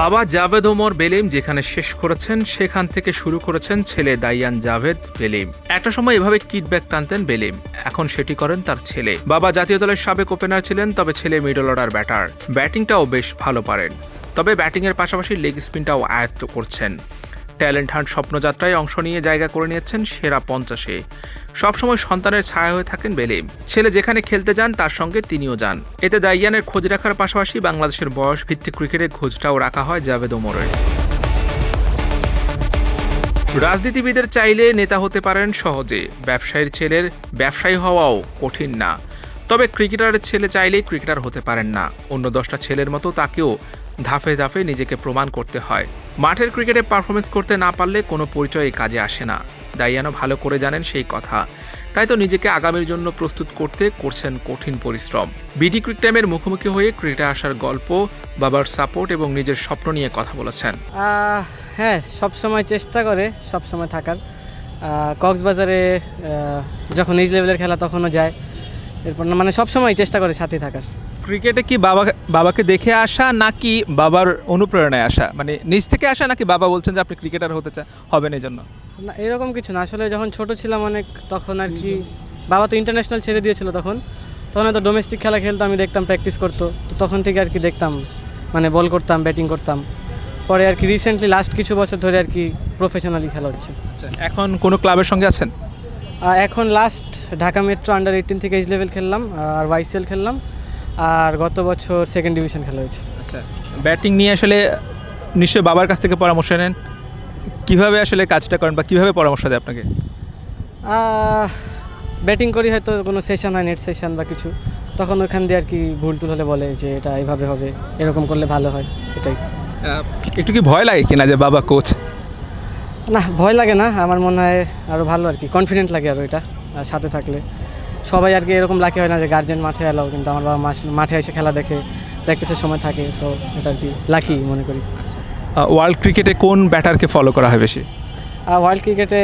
বাবা জাভেদ ওমর বেলিম, যেখানে শেষ করেছেন, সেখান থেকে শুরু করেছেন ছেলে দাইয়ান জাভেদ বেলিম। একটা সময় এভাবে কিডব্যাক টানতেন বেলিম। এখন সেটি করেন তার ছেলে। বাবা জাতীয় দলের সাবেক ওপেনার ছিলেন, তবে ছেলে মিডল অর্ডার ব্যাটার ব্যাটিংটাও বেশ ভালো পারেন। তবে ব্যাটিংয়ের পাশাপাশি লেগ স্পিনটাও আয়ত্ত করছেন। ট্যালেন্ট হান্ট স্বপ্নযাত্রায় অংশ নিয়ে জায়গা করে নিয়েছেন সেরা পঞ্চাশে। সবসময় সন্তানের ছায়া হয়ে থাকেন বেলিম ছেলে যেখানে খেলতে যান, তার সঙ্গে তিনিও যান। এতে দাইয়ানের খোঁজ রাখার পাশাপাশি বাংলাদেশের বয়স ভিত্তিক ক্রিকেটের খোঁজটাও রাখা হয় জাভেদ ওমরের। রাজনীতিবিদের চাইলে নেতা হতে পারেন সহজে। ব্যবসায়ীর ছেলের ব্যবসায়ী হওয়াও কঠিন না। তবে ক্রিকেটারের ছেলে চাইলেই ক্রিকেটার হতে পারেন না। অন্য দশটা ছেলের মতো তাকেও ধাপে ধাপে নিজেকে প্রমাণ করতে হয়। মাঠের ক্রিকেটে পারফরমেন্স করতে না পারলে কোনো পরিচয় কাজে আসে না। দাইয়ানো ভালো করে জানেন সেই কথা। তাই তো নিজেকে আগামীর জন্য প্রস্তুত করতে করছেন কঠিন পরিশ্রম। বিডি ক্রিক টাইমের মুখোমুখি হয়ে ক্রিকেটে আসার গল্প, বাবার সাপোর্ট এবং নিজের স্বপ্ন নিয়ে কথা বলেছেন। হ্যাঁ সব সময় চেষ্টা করে সব সময় থাকার কক্সবাজারে যখন নিজ লেভেলের খেলা তখনও যায়। এরপর মানে সব সময় চেষ্টা করে সাথে থাকার। ক্রিকেটে কি বাবা বাবাকে দেখে আসা নাকি বাবার অনুপ্রেরণায় আসা? মানে নিজ থেকে আসা নাকি বাবা বলছেন যে আপনি ক্রিকেটার হতে চা হবেন এই জন্য? না এরকম কিছু না। আসলে যখন ছোট ছিলাম অনেক তখন আর কি বাবা তো ইন্টারন্যাশনাল ছেড়ে দিয়েছিল তখন। তখন হয়তো ডোমেস্টিক খেলা খেলতো আমি দেখতাম প্র্যাকটিস করতো। তো তখন থেকে আর কি দেখতাম মানে বল করতাম ব্যাটিং করতাম। পরে আর কি রিসেন্টলি লাস্ট কিছু বছর ধরে আর কি প্রফেশনালি খেলা হচ্ছে। এখন কোনো ক্লাবের সঙ্গে আছেন? এখন last Dhaka metro under eighteen থেকে এজ লেভেল খেললাম আর ওয়াইসিএল খেললাম। আর গত বছর সেকেন্ড ডিভিশন খেলা হয়েছে। আচ্ছা ব্যাটিং নিয়ে আসলে নিশ্চয়ই বাবার কাছ থেকে পরামর্শ নেন। কীভাবে আসলে কাজটা করেন বা কীভাবে পরামর্শ দেয় আপনাকে? ব্যাটিং করি হয়তো কোনো সেশন হয় নেট সেশন বা কিছু। তখন ওখান দিয়ে আর কি ভুল টুল হলে বলে যে এটা এইভাবে হবে এরকম করলে ভালো হয় এটাই। একটু কি ভয় লাগে কিনা যে বাবা কোচ না ভয় লাগে না আমার মনে হয় আরও ভালো আর কি কনফিডেন্ট লাগে আরও এটা সাথে থাকলে। সবাই আর কি এরকম লাকি হয় না যে গার্জেন মাঠে এলো কিন্তু আমার বাবা মাঠে এসে খেলা দেখে প্র্যাকটিসের সময় থাকে সো এটা আর কি লাকি মনে করি। ওয়ার্ল্ড ক্রিকেটে কোন ব্যাটারকে ফলো করা হয় বেশি? ওয়ার্ল্ড ক্রিকেটে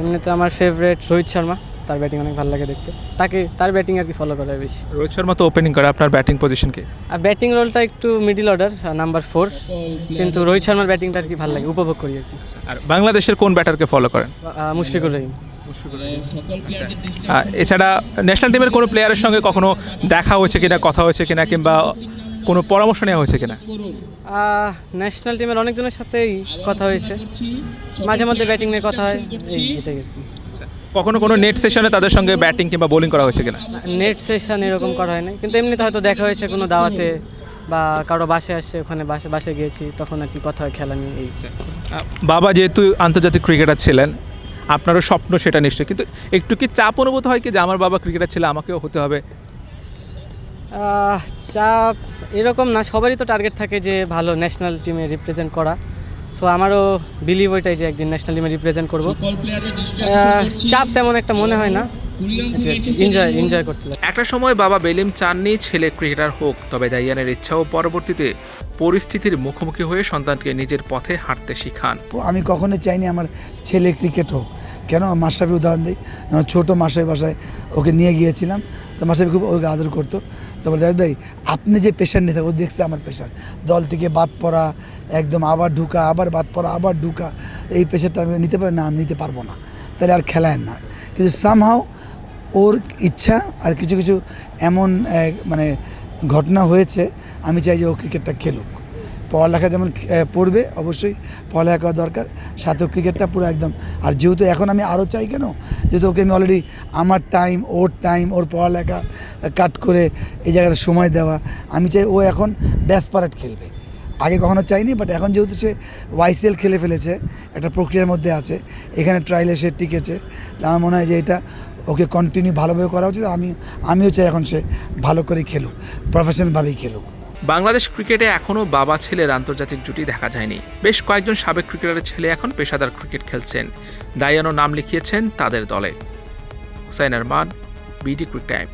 এমনিতে আমার ফেভারেট রোহিত শর্মা তার ব্যাটিং অনেক ভালো লাগে দেখতে। তাকে তার ব্যাটিং আর কি ফলো করা হয় বেশি। রোহিত শর্মা তো ওপেনিং করে আপনার ব্যাটিং পজিশনকে আর ব্যাটিং রোলটা একটু মিডিল অর্ডার নাম্বার ফোর কিন্তু রোহিত শর্মার ব্যাটিংটা আর কি ভালো লাগে উপভোগ করি আর কি। আর বাংলাদেশের কোন ব্যাটারকে ফলো করেন? মুশফিকুর রহিম। এছাড়া ন্যাশনাল টিমের কোনো প্লেয়ারের সঙ্গে কখনো দেখা হয়েছে কিনা কথা হয়েছে কিনা কিংবা কোনো পরামর্শ নেওয়া হয়েছে কিনা? ন্যাশনাল টিমের অনেকজনের সাথেই কথা হয়েছে। মাঝে মধ্যে ব্যাটিং নিয়ে কথা হয়। এটাই আর কি। কখনো কোনো নেট সেশনে তাদের সঙ্গে ব্যাটিং কিংবা বোলিং করা হয়েছে কিনা? নেট সেশন এরকম করা হয় না কিন্তু এমনিতে হয়তো দেখা হয়েছে কোনো দাওয়াতে বা কারও বাসে আসছে ওখানে বাসে বাসে গিয়েছি তখন আর কি কথা হয় খেলা নিয়ে এই। বাবা যেহেতু আন্তর্জাতিক ক্রিকেটার ছিলেন আপনারও স্বপ্ন সেটা নিশ্চয়ই। কিন্তু একটু কি চাপ অনুভূত হয় কি যে আমার বাবা ক্রিকেটার ছিল আমাকেও হতে হবে? চাপ এরকম না সবারই তো টার্গেট থাকে যে ভালো ন্যাশনাল টিমে রিপ্রেজেন্ট করা। সো আমারও বিলিভ ওইটাই যে একদিন ন্যাশনাল টিমে রিপ্রেজেন্ট করব। চাপ তেমন একটা মনে হয় না। এনজয় এনজয় করতে লাগে। একটা সময় বাবা বেলিম চাননি ছেলে ক্রিকেটার হোক। তবে দাইয়ানের ইচ্ছাও পরবর্তীতে পরিস্থিতির মুখোমুখি হয়ে সন্তানকে নিজের পথে হাঁটতে শিখান। আমি কখনোই চাইনি আমার ছেলে ক্রিকেট হোক। কেন মাসাফি উদাহরণ দিই? আমার ছোটো মাসাই বাসায় ওকে নিয়ে গিয়েছিলাম। তো মাসাফি খুব ওকে আদর করতো। তো বলে, দাদা ভাই, আপনি যে পেশার নিতে ও দেখছে আমার পেশার দল থেকে বাদ পড়া, একদম আবার ঢুকা, আবার বাদ পড়া, আবার ঢুকা, এই পেশারটা আমি নিতে পারি না, আমি নিতে পারব না। তাহলে আর খেলায় না। কিন্তু সামহাও ওর ইচ্ছা আর কিছু কিছু এমন মানে ঘটনা হয়েছে, আমি চাই যে ও ক্রিকেটটা খেলুক। পড়ালেখা যেমন পড়বে, অবশ্যই পড়ালেখা করা দরকার। সাথে ক্রিকেটটা পুরো একদম। আর যেহেতু এখন আমি আরও চাই কেন? যেহেতু ওকে আমি অলরেডি আমার টাইম ওর টাইম ওর পড়ালেখা কাট করে এই জায়গাটা সময় দেওয়া। আমি চাই ও এখন ড্যাসপারেট খেলবে। আগে কখনো চাইনি বাট এখন যেহেতু সে ওয়াইসিএল খেলে ফেলেছে, একটা প্রক্রিয়ার মধ্যে আছে, এখানে ট্রায়ালে সে টিকেছে, তা আমার মনে হয় যে এটা ওকে কন্টিনিউ ভালোভাবে করা উচিত। আমি, আমিও চাই এখন সে ভালো করে খেলুক প্রফেশনালভাবেই খেলুক। বাংলাদেশ ক্রিকেটে এখনও বাবা ছেলের আন্তর্জাতিক জুটি দেখা যায়নি। বেশ কয়েকজন সাবেক ক্রিকেটারের ছেলে এখন পেশাদার ক্রিকেট খেলছেন। দায়ানো নাম লিখিয়েছেন তাদের দলে। Hussain Arman, BD cric time.